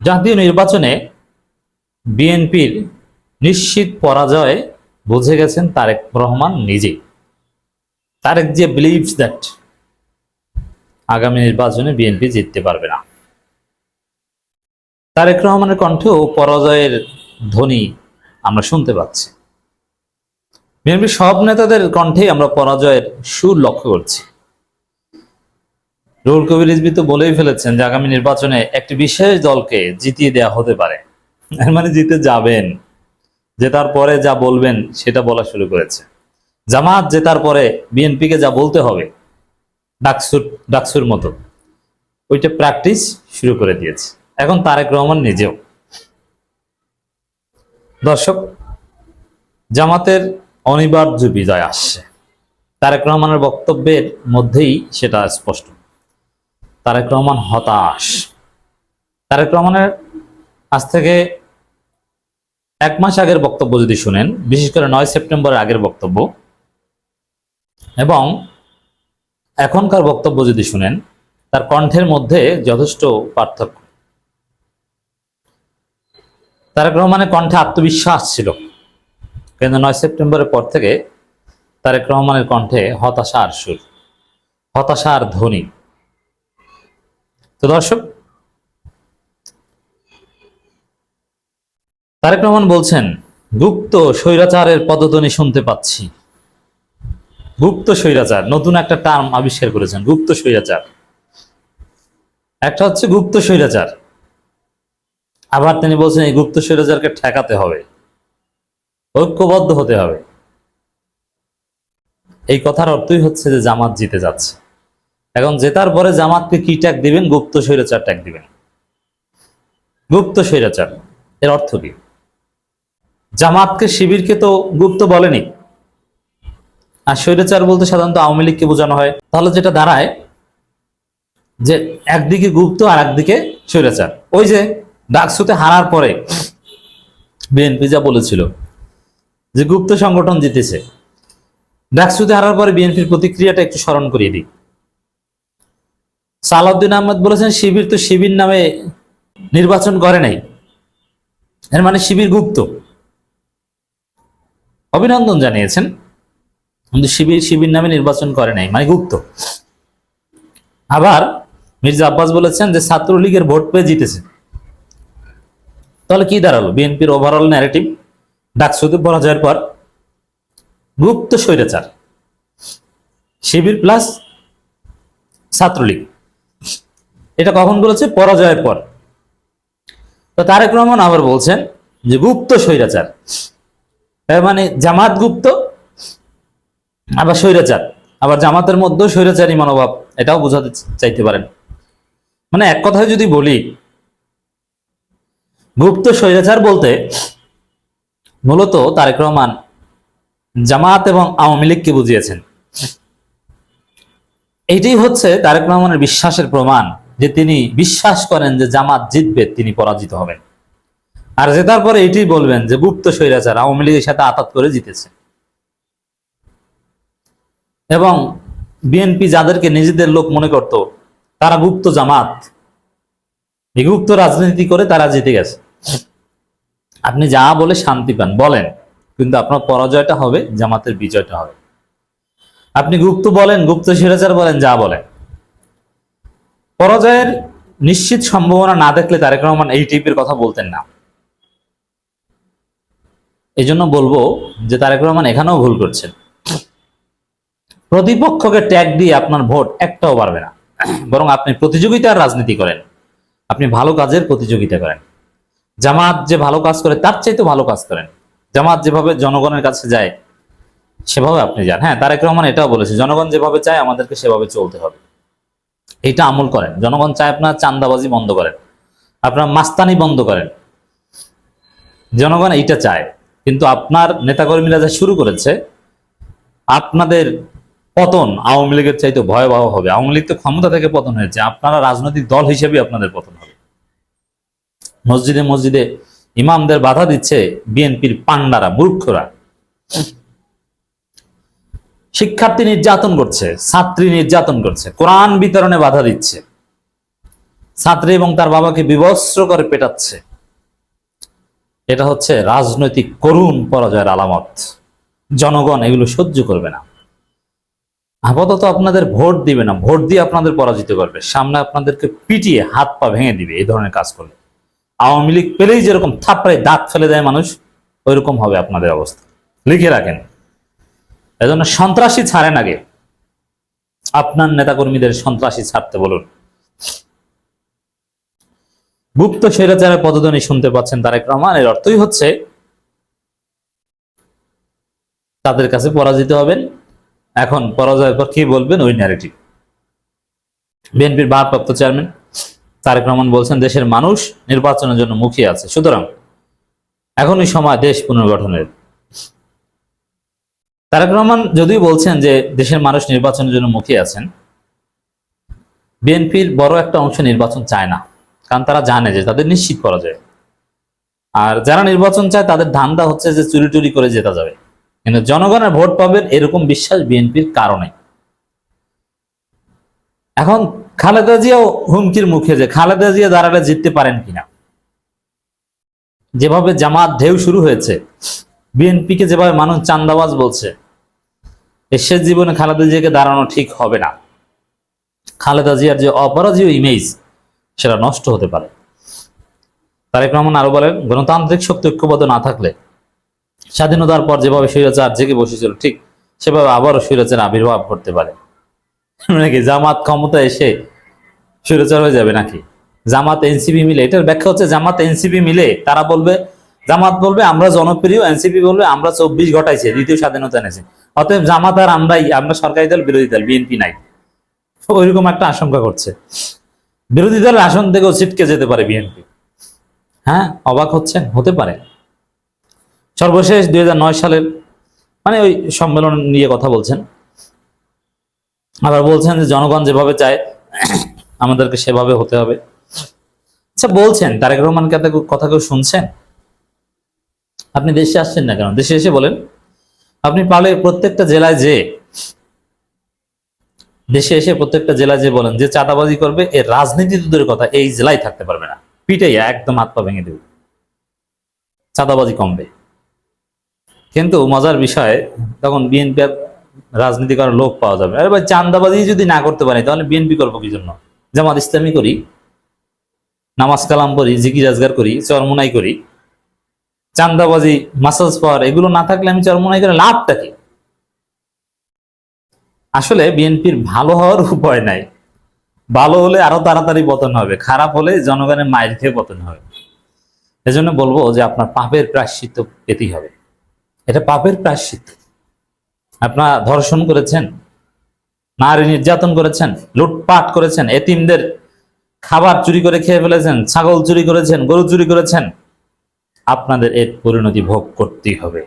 জাতীয় নির্বাচনে বিএনপির নিশ্চিত পরাজয় বুঝে গেছেন তারেক রহমান নিজেই। তারেক যে বিলিভস দ্যাট আগামী নির্বাচনে বিএনপি জিততে পারবে না। তারেক রহমানের কণ্ঠেও পরাজয়ের ধ্বনি আমরা শুনতে পাচ্ছি। বিএনপির সব নেতাদের কণ্ঠেই আমরা পরাজয়ের সুর লক্ষ্য করছি। রুহুল কবির রিজভী তো বলেই ফেলেছেন যে আগামী নির্বাচনে একটি বিশেষ দলকে জিতিয়ে দেয়া হতে পারে। মানে জিতে যাবেন। জেতার পরে যা বলবেন সেটা বলা শুরু করেছে। জামাত জেতার পরে বিএনপিকে যা বলতে হবে, ডাকসুর ডাকসুর মতো, ওইটা প্র্যাকটিস শুরু করে দিয়েছে। এখন তারেক রহমান নিজেও। দর্শক, জামাতের অনিবার্য বিজয় আসছে। তারেক রহমানের বক্তব্যের মধ্যেই সেটা স্পষ্ট। তারেক রহমান হতাশ। তারেক রহমানের আজ থেকে এক মাস আগের বক্তব্য যদি শুনেন, বিশেষ করে নয় সেপ্টেম্বরের আগের বক্তব্য, এবং এখনকার বক্তব্য যদি শুনেন, তার কণ্ঠের মধ্যে যথেষ্ট পার্থক্য। তারেক রহমানের কণ্ঠে আত্মবিশ্বাস ছিল, কিন্তু নয় সেপ্টেম্বরের পর থেকে তারেক রহমানের কণ্ঠে হতাশার সুর, হতাশার ধ্বনি। তো দর্শক, তারেক রহমান বলছেন, গুপ্ত স্বৈরাচারের পদধ্বনি শুনতে পাচ্ছি। গুপ্ত স্বৈরাচার, নতুন একটা টার্ম আবিষ্কার করেছেন, গুপ্ত স্বৈরাচার। একটা হচ্ছে গুপ্ত স্বৈরাচার। আবার তিনি বলছেন, এই গুপ্ত স্বৈরাচারকে ঠেকাতে হবে, ঐক্যবদ্ধ হতে হবে। এই কথার অর্থই হচ্ছে যে জামাত জিতে যাচ্ছে। এখন জেতার পরে জামাতকে কি ট্যাগ দিবেন? গুপ্ত স্বৈরাচার ট্যাগ দিবেন। গুপ্ত স্বৈরাচার, এর অর্থ কি? জামাতকে শিবিরকে তো গুপ্ত বলেনি। আর স্বৈরাচার বলতে সাধারণত আওয়ামী লীগকে বোঝানো হয়। তাহলে যেটা দাঁড়ায়, যে একদিকে গুপ্ত আর একদিকে স্বৈরাচার। ওই যে ডাকসুতে হারার পরে বিএনপি যা বলেছিল, যে গুপ্ত সংগঠন জিতেছে, ডাকসুতে হারার পরে বিএনপির প্রতিক্রিয়াটা একটু স্মরণ করিয়ে দিই। সালাউদ্দিন আহমেদ বলেছেন, শিবির তো শিবির নামে নির্বাচন করে নাই। এর মানে শিবির গুপ্ত। অভিনন্দন জানিয়েছেন, কিন্তু শিবির শিবির নামে নির্বাচন করে নাই। মানে গুপ্ত। আবার মির্জা আব্বাস বলেছেন যে, ছাত্রলীগের ভোট পেয়ে জিতেছে। তাহলে কি দাঁড়াল? বিএনপির ওভারঅল ন্যারেটিভ ডাকসুতে পরাজয়ের পর গুপ্ত স্বৈরাচার। শিবির প্লাস ছাত্রলীগ। এটা কখন বলেছে? পরাজয়ের পর। তো তারেক রহমান আবার বলছেন যে গুপ্ত স্বৈরাচার। তার মানে জামাত গুপ্ত, আবার স্বৈরাচার। আবার জামাতের মধ্যেও স্বৈরাচারী মনোভাব, এটাও বোঝাতে চাইতে পারেন। মানে এক কথায় যদি বলি, গুপ্ত স্বৈরাচার বলতে মূলত তারেক রহমান জামাত এবং আওয়ামী লীগকে বুঝিয়েছেন। এইটাই হচ্ছে তারেক রহমানের বিশ্বাসের প্রমাণ। যে তিনি বিশ্বাস করেন যে জামাত জিতবে, তিনি পরাজিত হবেন। আর জেতার পরে এটাই বলবেন যে গুপ্ত স্বৈরাচার আওয়ামী লীগের সাথে আতাত করে জিতেছে। এবং বিএনপি যাদেরকে নিজেদের লোক মনে করত, তারা গুপ্ত জামাত। গুপ্ত রাজনীতি করে তারা জিতে গেছে। আপনি যা বলে শান্তি পান, বলেন। কিন্তু আপনার পরাজয়টা হবে, জামাতের বিজয়টা হবে। আপনি গুপ্ত বলেন, গুপ্ত স্বৈরাচার বলেন, যা বলেন। পরাজয়ের নিশ্চিত সম্ভাবনা না দেখলে তারেক রহমান এই টিপের কথা বলতেন না। এই জন্য বলব যে তারেক রহমান এখানেও ভুল করছেন। প্রতিপক্ষকে ট্যাগ দিয়ে আপনার ভোট একটাও পারবে না। বরং আপনি প্রতিযোগিতার রাজনীতি করেন। আপনি ভালো কাজের প্রতিযোগিতা করেন। জামাত যে ভালো কাজ করে, তার চাইতে ভালো কাজ করেন। জামাত যেভাবে জনগণের কাছে যায়, সেভাবে আপনি যান। হ্যাঁ তারেক রহমান এটাও বলেছে, জনগণ যেভাবে চায়, আমাদেরকে সেভাবে চলতে হবে। এটা আমল করেন। জনগণ চায় আপনার চান্দাবাজি বন্ধ করেন। আপনার মাস্তানি বন্ধ করেন। জনগণ এইটা চায়। কিন্তু আপনার নেতাকর্মীরা যা শুরু করেছে, আপনাদের পতন আওয়ামী লীগের চাইতে ভয়াবহ হবে। আওয়ামী লীগ তো ক্ষমতা থেকে পতন হয়েছে। আপনারা রাজনৈতিক দল হিসেবে আপনাদের পতন হবে। মসজিদে মসজিদে ইমামদের বাধা দিচ্ছে বিএনপির পান্ডারা মূর্খরা। শিক্ষার্থী নির্যাতন করছে, ছাত্রী নির্যাতন করছে, কোরআন বিতরণে বাধা দিচ্ছে। ছাত্রী এবং তার বাবাকে বিবস্ত্র করে পেটাচ্ছে। এটা হচ্ছে রাজনৈতিক করুণ পরাজয়ের আলামত। জনগণ এগুলো সহ্য করবে না। আপাতত আপনাদের ভোট দিবে না, ভোট দিয়ে আপনাদের পরাজিত করবে। সামনে আপনাদেরকে পিটিয়ে হাত পা ভেঙে দিবে এই ধরনের কাজ করলে। আওয়ামী লীগ পেলেই যেরকম থাপড়ায় দাঁত ফেলে দেয় মানুষ, ওইরকম হবে আপনাদের অবস্থা। লিখে রাখেন। এজন্য সন্ত্রাসী ছাড়েন আগে। আপনার নেতাকর্মীদের সন্ত্রাসী ছাড়তে বলুন। গুপ্ত স্বৈরাচারের পদধ্বনি শুনতে পাচ্ছেন তারেক রহমান। এর অর্থই হচ্ছে, তাদের কাছে পরাজিত হবেন। এখন পরাজয়ের পর কি বলবেন? ওই ন্যারেটিভ বিএনপির ভারপ্রাপ্ত চেয়ারম্যান তারেক রহমান বলছেন, দেশের মানুষ নির্বাচনের জন্য মুখিয়ে আছে। সুতরাং এখনই সময় দেশ পুনর্গঠনের। তারেক রহমান যদিও বলছেন যে দেশের মানুষ নির্বাচনের জন্য মুখিয়ে আছেন, বিএনপির বড় একটা অংশ নির্বাচন চায় না, কারণ তারা জানে যে তাদের নিশ্চিত করা যায়। আর যারা নির্বাচন চায় তাদের ধান্দা হচ্ছে যে চুরি টুরি করে জেতা যাবে। কিন্তু জনগণের ভোট পাবেন এরকম বিশ্বাস বিএনপির কারণে। এখন খালেদা জিয়াও হুমকির মুখে যে খালেদা জিয়া দাঁড়ালে জিততে পারেন কিনা। যেভাবে জামাত ঢেউ শুরু হয়েছে, বিএনপিকে যেভাবে মানুষ চান্দাবাজ বলছে শেষ জীবনে খালেদা জিয়াকে দাঁড়ানো ঠিক হবে না। খালেদা জিয়ার যে অপরাজীয় ইমেজ সেটা নষ্ট হতে পারে। তারেক রহমান আরও বলেন, গণতান্ত্রিক শক্তি ঐক্যবদ্ধ না থাকলে স্বাধীনতার পর যেভাবে স্বৈরাচার জেগে বসেছিল, ঠিক সেভাবে আবারও স্বৈরাচার আবির্ভাব ঘটতে পারে। নাকি জামাত ক্ষমতা এসে স্বৈরাচার হয়ে যাবে নাকি? জামাত এনসিপি মিলে, এটার ব্যাখ্যা হচ্ছে জামাত এনসিপি মিলে তারা বলবে জামাত বলবে, আমরা জনপ্রিয়, এনসিপি বলবে, আমরা চব্বিশ ঘটাইছে, দ্বিতীয় স্বাধীনতা এনেছি। অতএব জামাত আর আমরাই, আমরা সরকারি দল, বিরোধী দল, বিএনপি নাই। ওইরকম একটা আশঙ্কা করছে। বিরোধী দলের আসন থেকেও ছিটকে যেতে পারে বিএনপি। হ্যাঁ অবাক হচ্ছেন? হতে পারে। সর্বশেষ দুই হাজার নয় সালের মানে ওই সম্মেলন নিয়ে কথা বলছেন। আবার বলছেন যে জনগণ যেভাবে চায়, আমাদেরকে সেভাবে হতে হবে। আচ্ছা বলছেন, তারেক রহমানকে কথা কেউ শুনছেন? আপনি দেশে আসছেন না কেন? দেশে এসে বলেন। আপনি পারলে প্রত্যেকটা জেলায় যে, দেশে এসে প্রত্যেকটা জেলায় যে বলেন, যে চাঁদাবাজি করবে এর রাজনীতি দূরের কথা, এই জেলায় থাকতে পারবে না। পিটাই একদম হাত পা ভেঙে দেবে। চাঁদাবাজি কমবে। কিন্তু মজার বিষয়, তখন বিএনপি রাজনীতি করার লোক পাওয়া যাবে। আরে ভাই চান্দাবাজি যদি না করতে পারি তাহলে বিএনপি করব কি জন্য? জামাত ইসলামী করি, নামাজ কালাম করি জিকি রাজগার করি, চরমুনাই করি। চান্দাবাজি মাসাজ পাওয়ার এগুলো না থাকলে আমি চরমুনাই করে লাভটা কি? আসলে বিএনপির ভালো হওয়ার উপায় নাই। ভালো হলে আরও তাড়াতাড়ি পতন হবে, খারাপ হলে জনগণের মায়ের খেয়ে পতন হবে। এজন্য বলব যে আপনার পাপের প্রায়শ্চিত্ত পেতেই হবে। এটা পাপের প্রায়শ্চিত্ত। আপনার ধর্ষণ করেছেন, নারী নির্যাতন করেছেন, লুটপাট করেছেন, এতিমদের খাবার চুরি করে খেয়ে ফেলেছেন, ছাগল চুরি করেছেন, গরু চুরি করেছেন আপনাদের এর পরিণতি ভোগ করতেই হবে।